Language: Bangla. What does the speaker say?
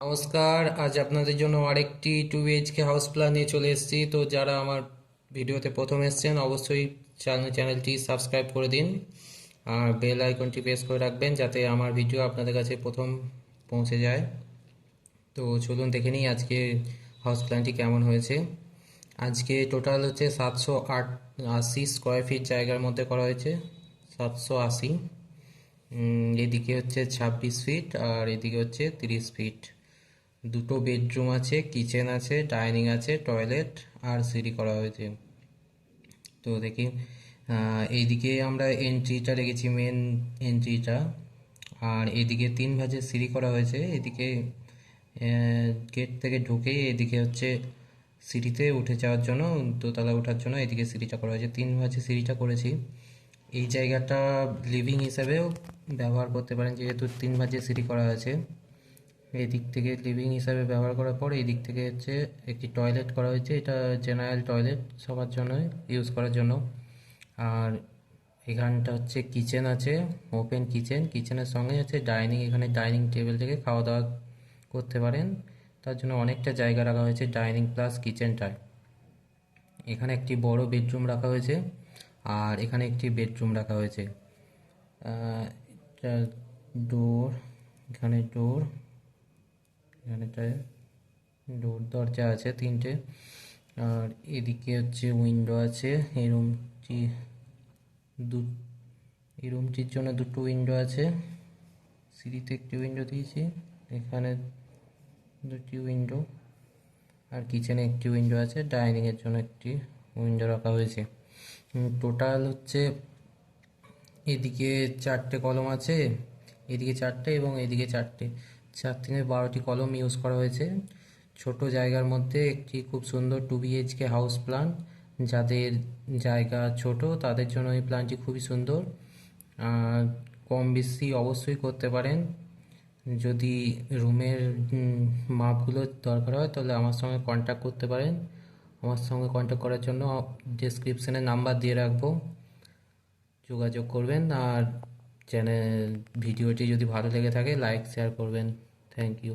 নমস্কার, আজ আপনাদের জন্য আরেকটি টু বিএইচকে হাউস প্ল্যান নিয়ে চলে এসেছি। তো যারা আমার ভিডিওতে প্রথম এসেছেন, অবশ্যই চ্যানেল চ্যানেলটি সাবস্ক্রাইব করে দিন আর বেল আইকনটি প্রেস করে রাখবেন যাতে আমার ভিডিও আপনাদের কাছে প্রথম পৌঁছে যায়। তো চলুন দেখে নিই আজকে হাউস প্ল্যানটি কেমন হয়েছে। আজকে টোটাল হচ্ছে সাতশো আট আশি স্কোয়ার ফিট জায়গার মধ্যে করা হয়েছে। সাতশো আশি। এদিকে হচ্ছে ছাব্বিশ ফিট আর এদিকে হচ্ছে তিরিশ ফিট দুটো বেডরুম আছে, কিচেন আছে, ডাইনিং আছে, টয়লেট আর সিঁড়ি করা হয়েছে। তো দেখি এইদিকে আমরা এন্ট্রিটা রেখেছি মেন এন্ট্রিটা আর এদিকে তিন ভাঁজের সিঁড়ি করা হয়েছে এদিকে গেট থেকে ঢুকেই এদিকে হচ্ছে সিঁড়িতে উঠে যাওয়ার জন্য, দোতলা ওঠার জন্য এদিকে সিঁড়িটা করা হয়েছে। তিন ভাজে সিঁড়িটা করেছি। এই জায়গাটা লিভিং হিসাবেও ব্যবহার করতে পারেন, যেহেতু তিন ভাজে সিঁড়ি করা হয়েছে এই দিক থেকে লিভিং হিসাবে ব্যবহার করার পর এই দিক থেকে হচ্ছে একটি টয়লেট করা হয়েছে। এটা জেনারেল টয়লেট সবার জন্য ইউজ করার জন্য। আর এখানটা হচ্ছে কিচেন আছে ওপেন কিচেন কিচেনের সঙ্গে হচ্ছে ডাইনিং এখানে ডাইনিং টেবিল থেকে খাওয়া দাওয়া করতে পারেন। তার জন্য অনেকটা জায়গা রাখা হয়েছে ডাইনিং প্লাস কিচেনটায় এখানে একটি বড় বেডরুম রাখা হয়েছে আর এখানে একটি বেডরুম রাখা হয়েছে। ডোর এখানে ডোর এখানেটায় ডোর দরজা আছে তিনটে। আর এদিকে হচ্ছে উইন্ডো আছে এই রুমটি দু, এই রুমটির জন্য দুটো উইন্ডো আছে। সিঁড়িতে একটি উইন্ডো দিয়েছি, এখানে দুটি উইন্ডো আর কিচেনে একটি উইন্ডো আছে ডাইনিংয়ের জন্য একটি উইন্ডো রাখা হয়েছে। টোটাল হচ্ছে এদিকে চারটে কলম আছে, এদিকে চারটে এবং এদিকে চারটে। চার থেকে বারোটি কলম ইউজ করা হয়েছে। ছোট জায়গার মধ্যে একটি খুব সুন্দর টু বিএইচকে হাউস প্ল্যান যাদের জায়গা ছোট, তাদের জন্য এই প্ল্যানটি খুবই সুন্দর। কম বেশি অবশ্যই করতে পারেন। যদি রুমের মাপগুলো দরকার হয়, তাহলে আমার সঙ্গে কন্ট্যাক্ট করতে পারেন। আমার সঙ্গে কন্ট্যাক্ট করার জন্য ডেসক্রিপশনে নাম্বার দিয়ে রাখব। যোগাযোগ করবেন আর চ্যানেল ভিডিওটি যদি ভালো লেগে থাকে লাইক শেয়ার করবেন। Thank you